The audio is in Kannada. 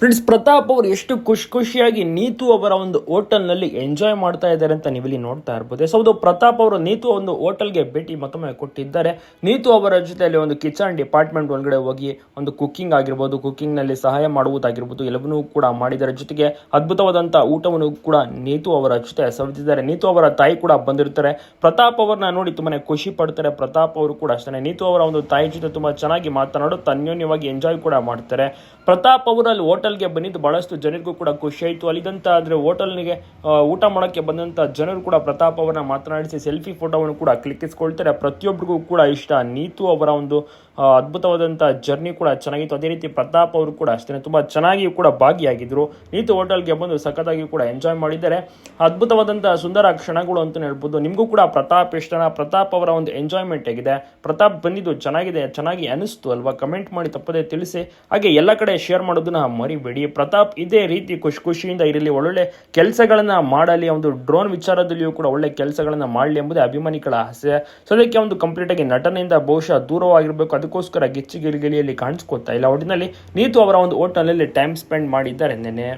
ಫ್ರೆಂಡ್ಸ್, ಪ್ರತಾಪ್ ಅವರು ಎಷ್ಟು ಖುಷಿ ಖುಷಿಯಾಗಿ ನೀತು ಅವರ ಒಂದು ಹೋಟೆಲ್ನಲ್ಲಿ ಎಂಜಾಯ್ ಮಾಡ್ತಾ ಇದ್ದಾರೆ ಅಂತ ನೀವಿಲ್ಲಿ ನೋಡ್ತಾ ಇರ್ಬೋದು. ಸೊ ಅದು ಪ್ರತಾಪ್ ಅವರು ನೀತು ಒಂದು ಹೋಟೆಲ್ಗೆ ಭೇಟಿ ಮತ್ತೊಮ್ಮೆ ಕೊಟ್ಟಿದ್ದಾರೆ. ನೀತು ಅವರ ಜೊತೆಯಲ್ಲಿ ಒಂದು ಕಿಚನ್ ಡಿಪಾರ್ಟ್ಮೆಂಟ್ ಒಳಗಡೆ ಹೋಗಿ ಒಂದು ಕುಕ್ಕಿಂಗ್ ಆಗಿರ್ಬೋದು, ಕುಕ್ಕಿಂಗ್ನಲ್ಲಿ ಸಹಾಯ ಮಾಡುವುದಾಗಿರ್ಬೋದು, ಎಲ್ಲವನ್ನೂ ಕೂಡ ಮಾಡಿದ್ದಾರೆ. ಜೊತೆಗೆ ಅದ್ಭುತವಾದಂಥ ಊಟವನ್ನು ಕೂಡ ನೀತು ಅವರ ಜೊತೆ ಸವಿದಿದ್ದಾರೆ. ನೀತು ಅವರ ತಾಯಿ ಕೂಡ ಬಂದಿರ್ತಾರೆ. ಪ್ರತಾಪ್ ಅವರನ್ನ ನೋಡಿ ತುಂಬಾ ಖುಷಿ ಪಡ್ತಾರೆ. ಪ್ರತಾಪ್ ಅವರು ಕೂಡ ಅಷ್ಟೇ ನೀತು ಅವರ ಒಂದು ತಾಯಿ ಜೊತೆ ತುಂಬಾ ಚೆನ್ನಾಗಿ ಮಾತನಾಡುತ್ತಾ ಅನ್ಯೋನ್ಯವಾಗಿ ಎಂಜಾಯ್ ಕೂಡ ಮಾಡ್ತಾರೆ. ಪ್ರತಾಪ್ ಅವರಲ್ಲಿ ಹೋಟೆಲ್ಗೆ ಬಂದಿದ್ದು ಬಹಳಷ್ಟು ಜನರಿಗೂ ಕೂಡ ಖುಷಿ ಆಯಿತು. ಅಲ್ಲಿದ್ದಂಥ ಅಂದರೆ ಹೋಟೆಲ್ನಿಗೆ ಊಟ ಮಾಡೋಕ್ಕೆ ಬಂದಂಥ ಜನರು ಕೂಡ ಪ್ರತಾಪ್ ಅವರನ್ನ ಮಾತನಾಡಿಸಿ ಸೆಲ್ಫಿ ಫೋಟೋವನ್ನು ಕೂಡ ಕ್ಲಿಕ್ಕಿಸ್ಕೊಳ್ತಾರೆ. ಪ್ರತಿಯೊಬ್ಬರಿಗೂ ಕೂಡ ಇಷ್ಟ. ನೀತು ಅವರ ಒಂದು ಅದ್ಭುತವಾದಂಥ ಜರ್ನಿ ಕೂಡ ಚೆನ್ನಾಗಿತ್ತು. ಅದೇ ರೀತಿ ಪ್ರತಾಪ್ ಅವರು ಕೂಡ ಅಷ್ಟೇ ತುಂಬ ಚೆನ್ನಾಗಿ ಕೂಡ ಭಾಗಿಯಾಗಿದ್ದರು ನೀತು ಹೋಟೆಲ್ಗೆ ಬಂದು ಸಖತ್ತಾಗಿ ಕೂಡ ಎಂಜಾಯ್ ಮಾಡಿದ್ದಾರೆ. ಅದ್ಭುತವಾದಂಥ ಸುಂದರ ಕ್ಷಣಗಳು ಅಂತಲೇ ಹೇಳ್ಬೋದು. ನಿಮಗೂ ಕೂಡ ಪ್ರತಾಪ್ ಇಷ್ಟನ? ಪ್ರತಾಪ್ ಅವರ ಒಂದು ಎಂಜಾಯ್ಮೆಂಟ್ ಆಗಿದೆ ಪ್ರತಾಪ್ ಬಂದಿದ್ದು ಚೆನ್ನಾಗಿದೆ, ಚೆನ್ನಾಗಿ ಅನಿಸ್ತು ಅಲ್ವಾ? ಕಮೆಂಟ್ ಮಾಡಿ ತಪ್ಪದೇ ತಿಳಿಸಿ. ಹಾಗೆ ಎಲ್ಲ ಕಡೆ ಶೇರ್ ಮಾಡೋದನ್ನ ಮರಿಬೇಡಿ ಪ್ರತಾಪ್, ಇದೇ ರೀತಿ ಖುಷಿ ಖುಷಿಯಿಂದ ಇರಲಿ, ಒಳ್ಳೊಳ್ಳೆ ಕೆಲಸಗಳನ್ನ ಮಾಡಲಿ, ಒಂದು ಡ್ರೋನ್ ವಿಚಾರದಲ್ಲಿಯೂ ಕೂಡ ಒಳ್ಳೆ ಕೆಲಸಗಳನ್ನ ಮಾಡಲಿ ಎಂಬುದೇ ಅಭಿಮಾನಿಗಳ ಆಸೆ. ಸೊ ಅದಕ್ಕೆ ಒಂದು ಕಂಪ್ಲೀಟ್ ಆಗಿ ನಟನೆಯಿಂದ ಬಹುಶಃ ದೂರವಾಗಿರಬೇಕು. ಅದಕ್ಕೋಸ್ಕರ ಗಿಚ್ಚಿ ಗಿಲಿಗಿಲಿಯಲ್ಲಿ ಕಾಣಿಸ್ಕೊತಾ ಇಲ್ಲ. ಒಟ್ಟಿನಲ್ಲಿ ನೀತು ಅವರ ಒಂದು ಹೋಟೆಲಲ್ಲಿ ಟೈಮ್ ಸ್ಪೆಂಡ್ ಮಾಡಿದ್ದಾರೆ ನೆನೆ